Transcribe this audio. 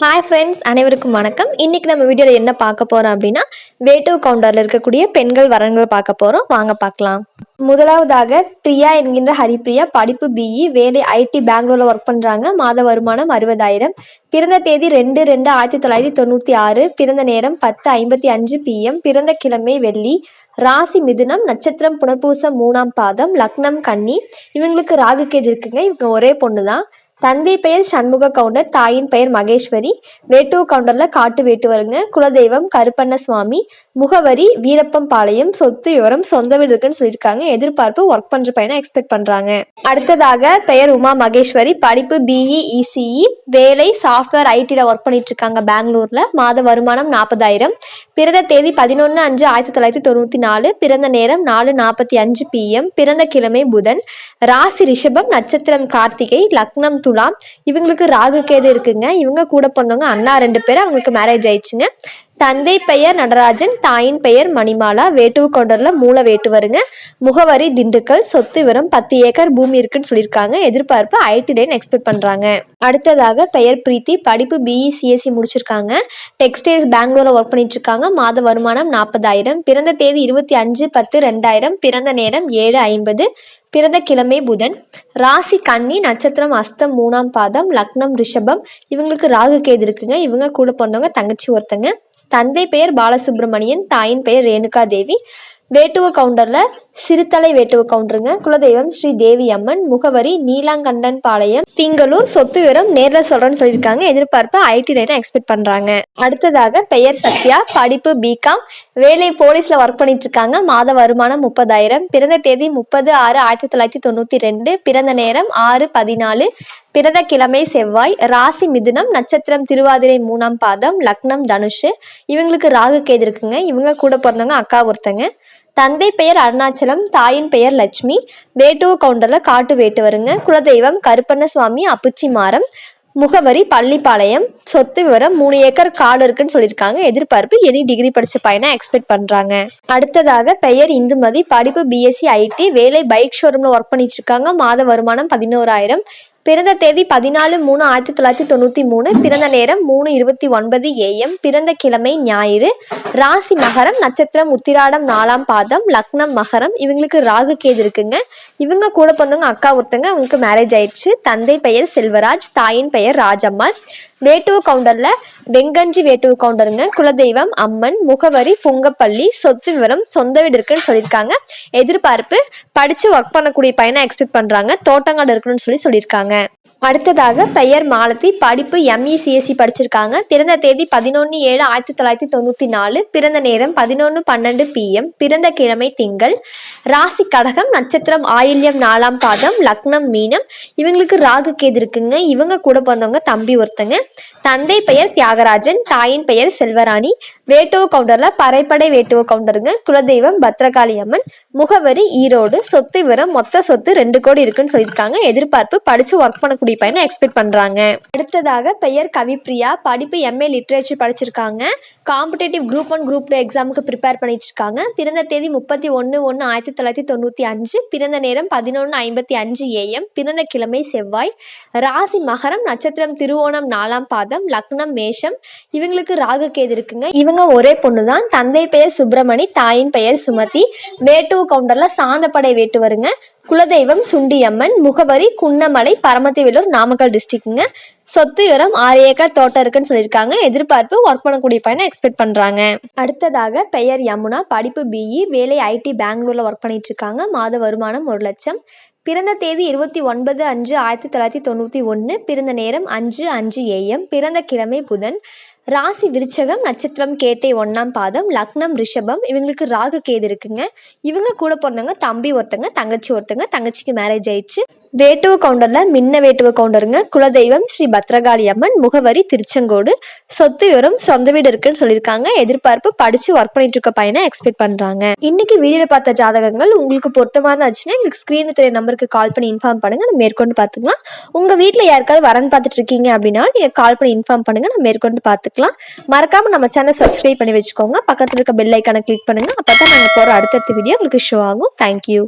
Hi friends அனைவருக்கும் வணக்கம். இன்னைக்கு நம்ம வீடியோவில் என்ன பார்க்க போறோம் அப்படின்னா வேட்டு கவுண்டரில் இருக்கக்கூடிய பெண்கள் வரன்கள் பார்க்க போறோம். வாங்க பார்க்கலாம். முதலாவதாக பிரியா என்கின்ற ஹரிப்ரியா படிப்பு பிஇ வேலை ஐடி பெங்களூர்ல ஒர்க் பண்றாங்க. மாத வருமானம் அறுபதாயிரம். பிறந்த தேதி ரெண்டு ரெண்டு ஆயிரத்தி தொள்ளாயிரத்தி தொண்ணூத்தி ஆறு. பிறந்த நேரம் பத்து ஐம்பத்தி அஞ்சு பிஎம் பிறந்த கிழமை வெள்ளி. ராசி மிதுனம் நட்சத்திரம் புனர்பூசம் மூணாம் பாதம் லக்னம் கன்னி. இவங்களுக்கு ராகு கேது இருக்குங்க. இவங்க ஒரே பொண்ணு தான் தந்தை பெயர் சண்முக கவுண்டர் தாயின் பெயர் மகேஸ்வரி. வேட்டுவ கவுண்டர்ல காட்டு வேட்டுவருங்க குலதெய்வம் கருப்பண்ண சுவாமி. முகவரி வீரப்பம் பாளையம் சொத்து விவரம் சொந்த வீடு இருக்குன்னு சொல்லியிருக்காங்க. எதிர்பார்ப்பு ஒர்க் பண்ற பையனை எக்ஸ்பெக்ட் பண்றாங்க. அடுத்ததாக பெயர் உமா மகேஸ்வரி. படிப்பு பிஇ இசிஇ வேலை சாஃப்ட்வேர் ஐடில ஒர்க் பண்ணிட்டு இருக்காங்க பெங்களூர்ல. மாத வருமானம் நாற்பதாயிரம் பிறந்த தேதி பதினொன்று அஞ்சு ஆயிரத்தி தொள்ளாயிரத்தி தொண்ணூத்தி நாலு. பிறந்த நேரம் நாலு நாற்பத்தி அஞ்சு பிஎம் பிறந்த கிழமை புதன். ராசி ரிஷபம் நட்சத்திரம் கார்த்திகை லக்னம் துலாம். இவங்களுக்கு ராகு கேது இருக்குங்க. இவங்க கூட பிறந்தவங்க அண்ணா ரெண்டு பேர். அவங்களுக்கு மேரேஜ் ஆயிடுச்சுங்க. தந்தை பெயர் நடராஜன் தாயின் பெயர் மணிமாலா. வேட்டுவு கொண்டர்ல மூல வேட்டுவருங்க. முகவரி திண்டுக்கல் சொத்து விவரம் பத்து ஏக்கர் பூமி இருக்குன்னு சொல்லியிருக்காங்க. எதிர்பார்ப்பு ஐடி லைன் எக்ஸ்பெக்ட் பண்ணுறாங்க அடுத்ததாக பெயர் பிரீத்தி படிப்பு பிஇ சிஎஸ்சி முடிச்சிருக்காங்க. டெக்ஸ்டைல்ஸ் பெங்களூர்ல ஒர்க் பண்ணிட்டு இருக்காங்க மாத வருமானம் நாற்பதாயிரம் பிறந்த தேதி இருபத்தி அஞ்சு பத்து ரெண்டாயிரம். பிறந்த நேரம் ஏழு ஐம்பது. பிறந்த கிழமை புதன். ராசி கன்னி நட்சத்திரம் அஸ்தம் மூணாம் பாதம் லக்னம் ரிஷபம். இவங்களுக்கு ராகு கேது இருக்குங்க. இவங்க கூட பிறந்தவங்க தங்கச்சி ஒருத்தங்க. தந்தை பெயர் பாலசுப்ரமணியன் தாயின் பெயர் ரேணுகா தேவி வேட்டுவ கவுண்டர்ல சிறுத்தலை வேட்டுவ கவுண்டருங்க குலதெய்வம் ஸ்ரீ தேவி அம்மன் முகவரி நீலாங்கண்டன் பாளையம் திங்களூர் சொத்து விவரம் நேர்ல சொல்றேன்னு சொல்லியிருக்காங்க. எதிர்பார்ப்பு ஐடி லைனை எக்ஸ்பெக்ட் பண்றாங்க. அடுத்ததாக பெயர் சத்யா படிப்பு பிகாம் வேலை போலீஸ்ல ஒர்க் பண்ணிட்டு இருக்காங்க. மாத வருமானம் முப்பதாயிரம். பிறந்த தேதி முப்பது ஆறு ஆயிரத்தி தொள்ளாயிரத்தி தொண்ணூத்தி ரெண்டு. பிறந்த நேரம் ஆறு பதினாலு. பிறந்த கிழமை செவ்வாய் ராசி மிதுனம் நட்சத்திரம் திருவாதிரை மூணாம் பாதம் லக்னம் தனுஷு. இவங்களுக்கு ராகு கேது இருக்குங்க. இவங்க கூட பிறந்தவங்க அக்கா ஒருத்தங்க. தந்தை பெயர் அருணாச்சலம் தாயின் பெயர் லட்சுமி. வேட்டுவ கவுண்டர்ல காட்டு வேட்டு வருங்க குலதெய்வம் கருப்பண்ண சுவாமி அப்புச்சி மாறம் முகவரி பள்ளிப்பாளையம். சொத்து விவரம் மூணு ஏக்கர் காடு இருக்குன்னு சொல்லியிருக்காங்க. எதிர்பார்ப்பு எனி டிகிரி படிச்ச பையனை எக்ஸ்பெக்ட் பண்றாங்க. அடுத்ததாக பெயர் இந்துமதி படிப்பு பிஎஸ்சி ஐடி வேலை பைக் ஷோரூம்ல ஒர்க் பண்ணிட்டு இருக்காங்க. மாத வருமானம் பதினோராயிரம். பிறந்த தேதி பதினாலு மூணு ஆயிரத்தி தொள்ளாயிரத்தி தொண்ணூற்றி மூணு. பிறந்த நேரம் மூணு இருபத்தி ஒன்பது ஏஎம் பிறந்த கிழமை ஞாயிறு. ராசி மகரம் நட்சத்திரம் உத்திராடம் நாலாம் பாதம் லக்னம் மகரம். இவங்களுக்கு ராகு கேது இருக்குங்க. இவங்க கூட பிறந்தவங்க அக்கா ஒருத்தங்க. அவங்களுக்கு மேரேஜ் ஆயிடுச்சு. தந்தை பெயர் செல்வராஜ் தாயின் பெயர் ராஜம்மாள். வேட்டுவ கவுண்டர்ல வெங்கஞ்சி வேட்டுவ கவுண்டருங்க குலதெய்வம் அம்மன் முகவரி பொங்கப்பள்ளி சொத்து விவரம் சொந்த வீடு இருக்குன்னு சொல்லியிருக்காங்க. எதிர்பார்ப்பு படிச்சு ஒர்க் பண்ணக்கூடிய பையனை எக்ஸ்பெக்ட் பண்றாங்க. தோட்டங்காடு இருக்குன்னு சொல்லி சொல்லியிருக்காங்க. அடுத்ததாக பெயர் மாலதி படிப்பு எம்இ சிஎஸ்சி படிச்சிருக்காங்க. பிறந்த தேதி பதினொன்று ஏழு ஆயிரத்தி தொள்ளாயிரத்தி தொண்ணூற்றி நாலு. பிறந்த நேரம் பதினொன்று பன்னெண்டு பிஎம் பிறந்த கிழமை திங்கள். ராசி கடகம் நட்சத்திரம் ஆயில்யம் நாலாம் பாதம் லக்னம் மீனம். இவங்களுக்கு ராகு கேது இருக்குங்க. இவங்க கூட பிறந்தவங்க தம்பி ஒருத்தங்க. தந்தை பெயர் தியாகராஜன் தாயின் பெயர் செல்வராணி. வேட்டுவ கவுண்டரில் பறைப்படை வேட்டுவ கவுண்டருங்க குலதெய்வம் பத்ரகாளி அம்மன். முகவரி ஈரோடு. சொத்து விவரம் மொத்த சொத்து ரெண்டு கோடி இருக்குன்னு சொல்லியிருக்காங்க. எதிர்பார்ப்பு படித்து ஒர்க் பண்ணக்கூடிய பையனை எக்ஸ்பெக்ட் பண்றாங்க. அடுத்ததாக பெயர் கவிப்ரியா படிப்பு எம்ஏ லிட்ரேச்சர் படிச்சிருக்காங்க. Competitive group one group two எக்ஸாமுக்கு ப்ரிப்பேர் பண்ணிட்டு இருக்காங்க. பிறந்த தேதி முப்பத்தி ஒன்று ஒன்று ஆயிரத்தி தொள்ளாயிரத்தி தொண்ணூற்றி அஞ்சு பிறந்த நேரம் பதினொன்று ஐம்பத்தி அஞ்சு ஏஎம் பிறந்த கிழமை செவ்வாய். ராசி மகரம் நட்சத்திரம் திருவோணம் நாலாம் பாதம் லக்னம் மேஷம். இவங்களுக்கு ராகு கேது இருக்குங்க. இவங்க ஒரே பொண்ணு தான் தந்தை பெயர் சுப்பிரமணி தாயின் பெயர் சுமதி. வேட்டுவ கவுண்டர்ல சாந்தப்படை வேட்டு வருங்க குலதெய்வம் சுண்டியம்மன் முகவரி குன்னமலை பரமத்திவேலூர் நாமக்கல் டிஸ்ட்ரிக்ட்ங்க சொத்து உரம் ஆறு ஏக்கர் தோட்டம் இருக்குன்னு சொல்லியிருக்காங்க. எதிர்பார்ப்பு ஒர்க் பண்ணக்கூடிய பையனை எக்ஸ்பெக்ட் பண்றாங்க. அடுத்ததாக பெயர் யமுனா. படிப்பு பிஇ வேலை ஐடி பெங்களூர்ல ஒர்க் பண்ணிட்டு இருக்காங்க மாத வருமானம் ஒரு லட்சம். பிறந்த தேதி இருபத்தி ஒன்பது அஞ்சு ஆயிரத்தி தொள்ளாயிரத்தி தொண்ணூற்றி ஒன்று பிறந்த நேரம் அஞ்சு அஞ்சு ஏஎம் பிறந்த கிழமை புதன். ராசி விருச்சகம் நட்சத்திரம் கேட்டை ஒன்றாம் பாதம் லக்னம் ரிஷபம் இவங்களுக்கு ராகு கேது இருக்குங்க. இவங்க கூட பிறந்தவங்க தம்பி ஒருத்தங்க தங்கச்சி ஒருத்தங்க தங்கச்சிக்கு மேரேஜ் ஆயிடுச்சு. வேட்டுவ கவுண்டரில் மின்ன வேட்டுவ கவுண்டருங்க. குலதெய்வம் ஸ்ரீ பத்ரகாளி அம்மன் முகவரி திருச்செங்கோடு. சொத்து விவரம் சொந்த வீடு இருக்குன்னு சொல்லியிருக்காங்க. எதிர்பார்ப்பு படிச்சு ஒர்க் பண்ணிட்டு இருக்க பையனை எக்ஸ்பெக்ட் பண்றாங்க. இன்னைக்கு வீடியோல பார்த்த ஜாதகங்கள் உங்களுக்கு பொருத்தமா இருந்துச்சுன்னா எங்களுக்கு ஸ்க்ரீனில் தெரிய நம்பருக்கு கால் பண்ணி இன்ஃபார்ம் பண்ணுங்க. நம்ம மேற்கொண்டு பார்த்துக்கலாம். உங்க வீட்டில் யாருக்காவது வரன்னு பார்த்துட்டு இருக்கீங்க அப்படின்னா நீங்கள் கால் பண்ணி இன்ஃபார்ம் பண்ணுங்க. நம்ம மேற்கொண்டு பார்த்துக்கலாம். மறக்காம நம்ம சேனல் சப்ஸ்கிரைப் பண்ணி வச்சுக்கோங்க. பக்கத்துல இருக்க பெல் ஐக்கானை கிளிக் பண்ணுங்க. அப்பதான் நாங்க போகிற அடுத்தடுத்த வீடியோ உங்களுக்கு ஷோ ஆகும். தேங்க்யூ